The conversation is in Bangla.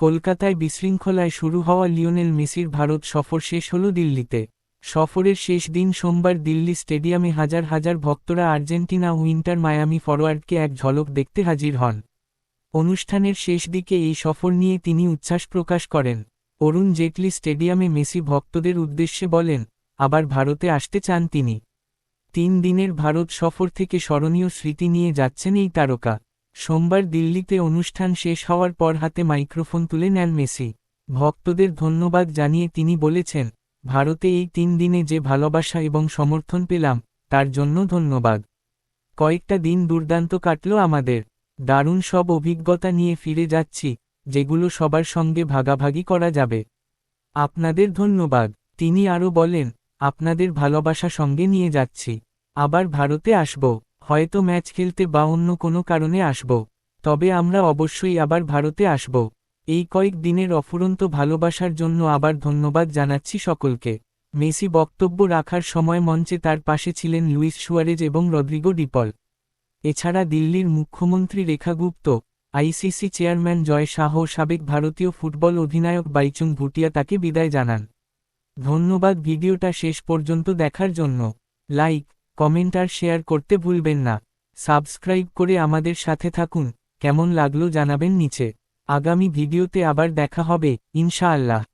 কলকাতায় বিশৃঙ্খলায় শুরু হওয়া লিওনেল মেসির ভারত সফর শেষ হল দিল্লিতে। সফরের শেষ দিন সোমবার দিল্লি স্টেডিয়ামে হাজার হাজার ভক্তরা আর্জেন্টিনা উইন্টার মায়ামি ফরোয়ার্ডকে এক ঝলক দেখতে হাজির হন। অনুষ্ঠানের শেষ দিকে এই সফর নিয়ে তিনি উচ্ছ্বাস প্রকাশ করেন। অরুণ জেটলি স্টেডিয়ামে মেসি ভক্তদের উদ্দেশ্যে বলেন, আবার ভারতে আসতে চান তিনি। তিন দিনের ভারত সফর থেকে স্মরণীয় স্মৃতি নিয়ে যাচ্ছেন এই তারকা। সোমবার দিল্লিতে অনুষ্ঠান শেষ হওয়ার পর হাতে মাইক্রোফোন তুলে নেন মেসি। ভক্তদের ধন্যবাদ জানিয়ে তিনি বলেছেন, ভারতে এই তিন দিনে যে ভালোবাসা এবং সমর্থন পেলাম, তার জন্য ধন্যবাদ। কয়েকটা দিন দুর্দান্ত কাটল আমাদের। দারুণ সব অভিজ্ঞতা নিয়ে ফিরে যাচ্ছি, যেগুলো সবার সঙ্গে ভাগাভাগি করা যাবে। আপনাদের ধন্যবাদ। তিনি আরও বলেন, আপনাদের ভালোবাসা সঙ্গে নিয়ে যাচ্ছি। আবার ভারতে আসব। হয়তো ম্যাচ খেলতে বা অন্য কোনো কারণে আসব। তবে আমরা অবশ্যই আবার ভারতে আসব। এই কয়েক দিনের অফুরন্ত ভালোবাসার জন্য আবার ধন্যবাদ জানাচ্ছি সকলকে। মেসি বক্তব্য রাখার সময় মঞ্চে তার পাশে ছিলেন লুইস সুয়ারেজ এবং রদ্রিগো ডিপল। এছাড়া দিল্লির মুখ্যমন্ত্রী রেখা গুপ্ত, আইসিসি চেয়ারম্যান জয় শাহ সাবেক ভারতীয় ফুটবল অধিনায়ক বাইচুং ভুটিয়া তাকে বিদায় জানান। ধন্যবাদ, ভিডিওটা শেষ পর্যন্ত দেখার জন্য। লাইক কমেন্ট আর শেয়ার করতে ভুলবেন না। সাবস্ক্রাইব করে আমাদের সাথে থাকুন। কেমন লাগল জানাবেন নিচে। আগামী ভিডিওতে আবার দেখা হবে, ইনশাআল্লাহ।